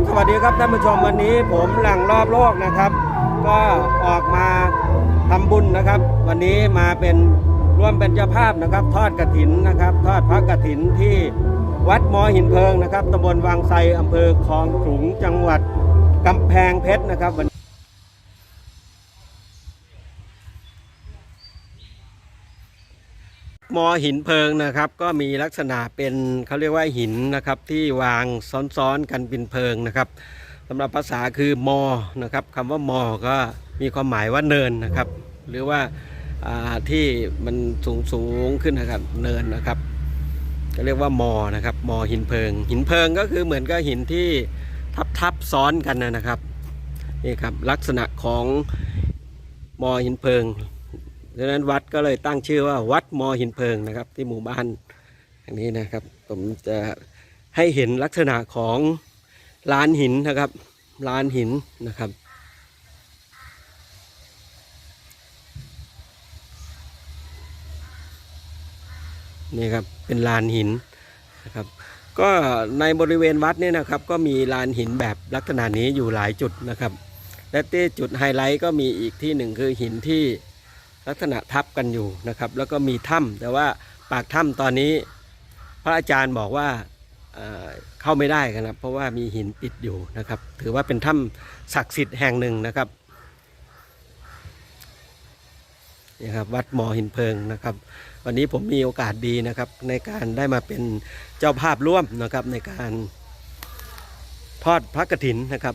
ับสวัสดีครับท่านผู้ชมวันนี้ผมหลังรอบโลกนะครับ ก็ออกมาทำบุญนะครับ วันนี้มาเป็นร่วมเป็นเจ้าภาพนะครับ ทอดกระถินนะครับ ทอดพระกระถินที่วัดมอหินเพิงนะครับตำบลวังไซอำเภอคลองขลุงจังหวัดกำแพงเพชรนะครับวัน มอหินเพิงนะครับ ก็มีลักษณะเป็นเขาเรียกว่าหินนะครับที่วางซ้อนๆกันเป็นเพิงนะครับสำหรับภาษาคือมอนะครับคำว่ามอก็มีความหมายว่าเนินนะครับ หรือว่าที่มันสูงสูงๆขึ้นนะครับเนินนะครับก็เรียกว่ามอนะครับมอหินเพิง หินเพิงก็คือเหมือนกับหินที่ทับทับๆซ้อนกันนะครับนี่ครับลักษณะของมอหินเพิง ดังนั้นวัดก็เลยตั้งชื่อว่าวัดมอหินเพิงนะครับ ที่หมู่บ้านอย่างนี้นะครับ ผมจะให้เห็นลักษณะของลานหินนะครับลานหินนะครับนี่ครับเป็นลานหินนะครับ ก็ในบริเวณวัดเนี่ยนะครับ ก็มีลานหินแบบลักษณะนี้อยู่หลายจุดนะครับ และที่จุดไฮไลท์ก็มีอีกที่หนึ่งคือหินที่ ลักษณะทับกันอยู่นะครับ แล้วก็มีถ้ำแต่ว่าปากถ้ำตอนนี้ พระอาจารย์บอกว่าเข้าไม่ได้กันครับเพราะว่ามีหินปิดอยู่นะครับ ถือว่าเป็นถ้ำศักดิ์สิทธิ์แห่งหนึ่งนะครับนี่ครับวัดหมอหินเพิงนะครับ วันนี้ผมมีโอกาสดีนะครับ ในการได้มาเป็นเจ้าภาพร่วมนะครับในการทอดพระกฐินนะครับ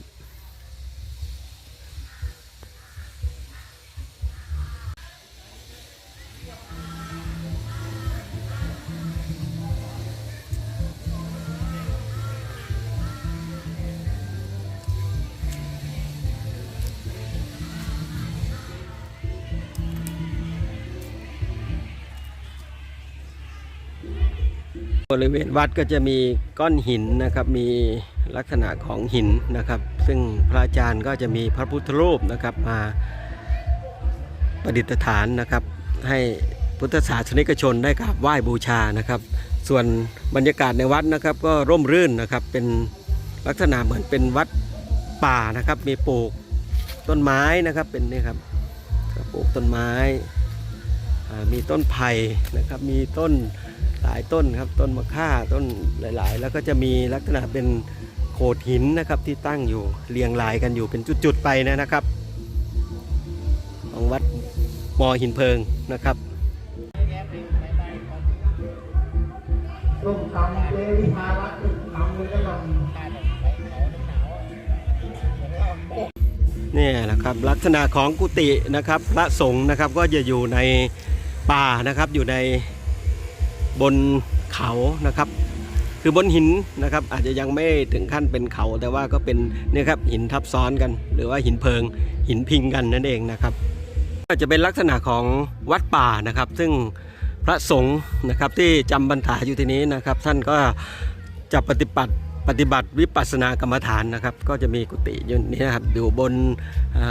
บริเวณวัดก็จะมีก้อนหินนะครับมีลักษณะของหินนะครับ ซึ่งพระอาจารย์ก็จะมีพระพุทธรูปนะครับมาประดิษฐานนะครับ ให้พุทธศาสนิกชนได้กราบไหว้บูชานะครับ ส่วนบรรยากาศในวัดนะครับก็ร่มรื่นนะครับเป็นลักษณะเหมือนเป็นวัดป่านะครับ มีปลูกต้นไม้นะครับเป็นนี่ครับปลูกต้นไม้อ่ามีต้นไผ่นะครับมีต้น หลายต้นครับต้นมะค่าต้นหลาย ๆ แล้วก็จะมีลักษณะเป็นโขดหินนะครับที่ตั้งอยู่เรียงรายกันอยู่เป็นจุด ๆ ไปนะครับ ของวัดมอหินเพิงนะครับร่มกำเจวิภารักษ์กำเลยก็ลองนี่แหละครับลักษณะของกุฏินะครับ พระสงฆ์นะครับก็จะอยู่ในป่านะครับอยู่ใน บนเขานะครับ คือบนหินนะครับ อาจจะยังไม่ถึงขั้นเป็นเขาแต่ว่าก็เป็นเนี่ยครับหินทับซ้อนกัน หรือว่าหินเพิง หินพิงกันนั่นเองนะครับก็จะเป็นลักษณะของวัดป่านะครับ ซึ่งพระสงฆ์นะครับที่จำบรรษาอยู่ที่นี้นะครับ ท่านก็จะปฏิบัติปฏิบัติวิปัสสนากรรมฐานนะครับ ก็จะมีกุฏิอยู่นี่นะครับอยู่บน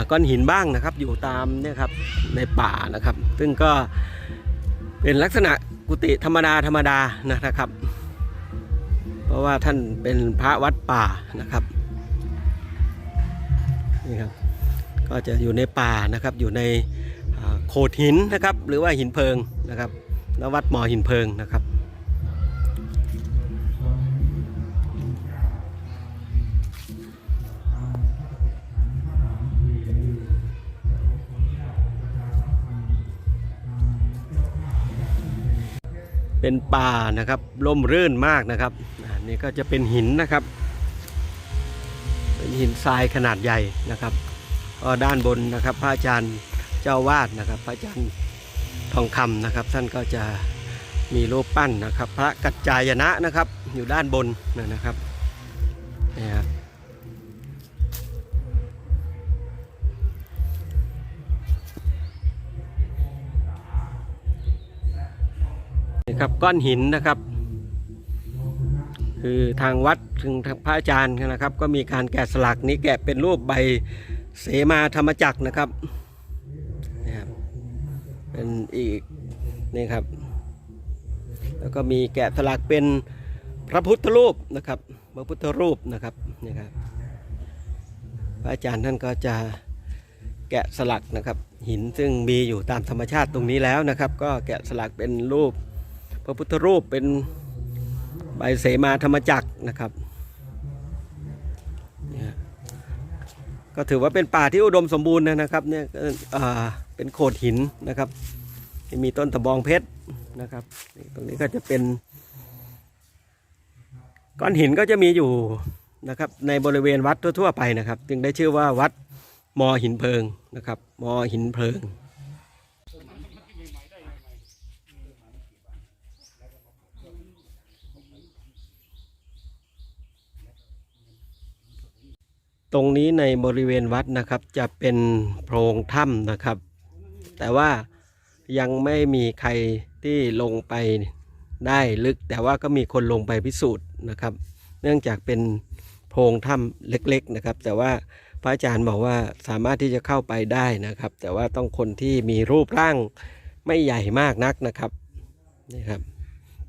ก้อนหินบ้างนะครับ อยู่ตามเนี่ยครับในป่านะครับ ซึ่งก็เป็นลักษณะ กุฏิธรรมดาธรรมดานะครับ เพราะว่าท่านเป็นพระวัดป่านะครับนี่ครับก็จะอยู่ในป่านะครับอยู่ในโขดหินนะครับ หรือว่าหินเพิงนะครับแล้ววัดหมอหินเพิงนะครับ เป็นป่านะครับร่มรื่นมากนะครับอันนี้ก็จะเป็นหินนะครับ เป็นหินทรายขนาดใหญ่นะครับก็ด้านบนนะครับพระอาจารย์เจ้าวาดนะครับ พระอาจารย์ทองคำนะครับ ท่านก็จะมีรูปปั้นนะครับ พระกัจจายนะนะครับ อยู่ด้านบนนะครับนี่ครับ ครับก้อนหินนะครับ คือทางวัดถึงทางพระอาจารย์นะครับ ก็มีการแกะสลักนี้แกะเป็นรูปใบเสมาธรรมจักรนะครับนะครับเป็นอีกนี่ครับ แล้วก็มีแกะสลักเป็นพระพุทธรูปนะครับพระพุทธรูปนะครับนี่ครับพระอาจารย์ท่านก็จะแกะสลักนะครับ หินซึ่งมีอยู่ตามธรรมชาติตรงนี้แล้วนะครับ ก็แกะสลักเป็นรูป พระพุทธรูปเป็นใบเสมาธรรมจักรนะครับเนี่ยก็ถือว่าเป็นป่าที่อุดมสมบูรณ์นะครับเนี่ยก็อ่าเป็นโขดหินนะครับ มีต้นตะบองเพชรนะครับ ตรงนี้ก็จะเป็น ก้อนหินก็จะมีอยู่นะครับในบริเวณวัดทั่วๆไปนะครับ จึงได้ชื่อว่าวัดมอหินเพลิงนะครับ มอหินเพลิง ตรงนี้ในบริเวณวัดนะครับ จะเป็นโพรงถ้ำนะครับ แต่ว่ายังไม่มีใครที่ลงไปได้ลึก แต่ว่าก็มีคนลงไปพิสูจน์นะครับ เนื่องจากเป็นโพรงถ้ำเล็กๆนะครับ แต่ว่าพระอาจารย์บอกว่าสามารถที่จะเข้าไปได้นะครับ แต่ว่าต้องคนที่มีรูปร่างไม่ใหญ่มากนักนะครับนี่ครับ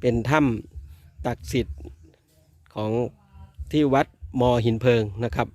เป็นถ้ำตักสิทธิ์ของที่วัดมอหินเพลิงนะครับ